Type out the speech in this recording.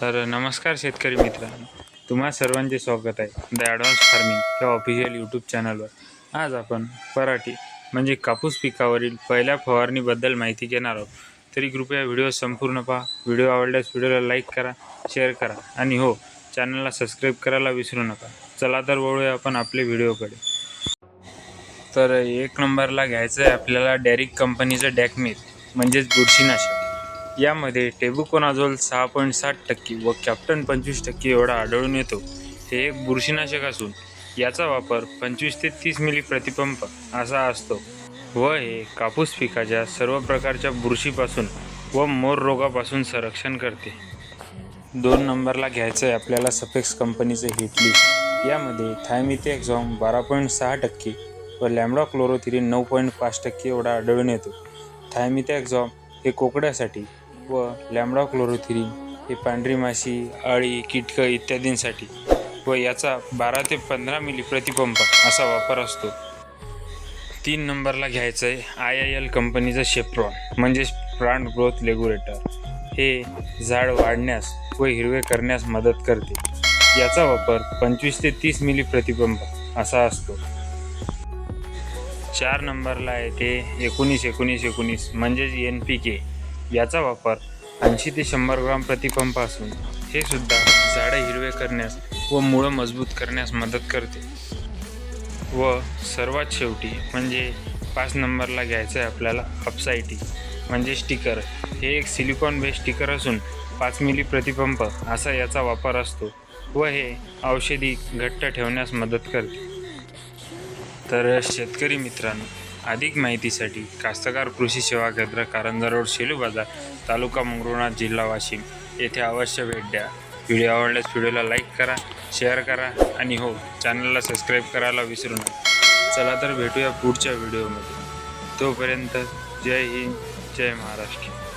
तर नमस्कार शेतकरी मित्रांनो. तुम्हा सर्वांचे स्वागत आहे. द ॲडव्हान्स फार्मिंग या ऑफिशियल यूट्यूब चॅनलवर आज आपण पराठी म्हणजे कापूस पिकावरील पहिल्या फवारणीबद्दल माहिती घेणार आहोत. तरी कृपया व्हिडिओ संपूर्ण पहा. व्हिडिओ आवडल्यास व्हिडिओला लाईक करा शेअर करा आणि हो चॅनलला सबस्क्राईब करायला विसरू नका. चला तर वळूया आपण आपले व्हिडिओकडे. तर एक नंबरला घ्यायचं आहे आपल्याला डॅरिक कंपनीचं डॅकमीर म्हणजेच बुरशीनाशक. यामध्ये टेबुकोनाझोल सहा पॉईंट साठ टक्के व कॅप्टन पंचवीस टक्के एवढा आढळून येतो. हे एक बुरशीनाशक असून याचा वापर पंचवीस ते तीस मिली प्रतिपंप असा असतो. व हे कापूस पिकाच्या सर्व प्रकारच्या बुरशीपासून व मोर रोगापासून संरक्षण करते. दोन नंबरला घ्यायचं आहे आपल्याला सफेक्स कंपनीचं हिटली यामध्ये थायमिथेक्झॉम बारा पॉईंट सहा टक्के व लॅमडा क्लोरोथिरीन नऊ पॉईंट पाच टक्के एवढा आढळून येतो. थायमिथॅक्झॉम हे कोकड्यासाठी व लॅमडा क्लोरोथिरीन हे पांढरी माशी अळी कीटकं इत्यादींसाठी व याचा बारा ते पंधरा मिली प्रतिपंप असा वापर असतो. तीन नंबरला घ्यायचं आहे आय आय एल कंपनीचं शेप्रॉन म्हणजेच प्लांट ग्रोथ लेग्युलेटर हे झाड वाढण्यास व हिरवे करण्यास मदत करते. याचा वापर पंचवीस ते तीस मिली प्रतिपंप असा असतो. चार नंबरला आहे ते एकोणीस एकोणीस एकोणीस म्हणजेच एन पी के याचा वापर ऐंशी ते शंभर ग्राम प्रतिपंप असून हे सुद्धा झाडं हिरवे करण्यास व मुळं मजबूत करण्यास मदत करते. व सर्वात शेवटी म्हणजे पाच नंबरला घ्यायचं आहे आपल्याला अपसायटी म्हणजे स्टिकर. हे एक सिलिकॉन बेस स्टिकर असून पाच मिली प्रतिपंप असा याचा वापर असतो व हे औषधी घट्ट ठेवण्यास मदत करते. तर शेतकरी मित्रांनो अधिक माहितीसाठी कास्तकार कृषी सेवा केंद्र कारंजा रोड शेलू बाजार तालुका मंगरुळनाथ जिल्हा वाशिम. येथे अवश्य भेट द्या. व्हिडिओ आवडल्यास व्हिडिओला लाईक करा शेअर करा आणि हो चॅनलला सबस्क्राईब करायला विसरू नका. चला तर भेटूया पुढच्या व्हिडिओमध्ये. तोपर्यंत जय हिंद जय महाराष्ट्र.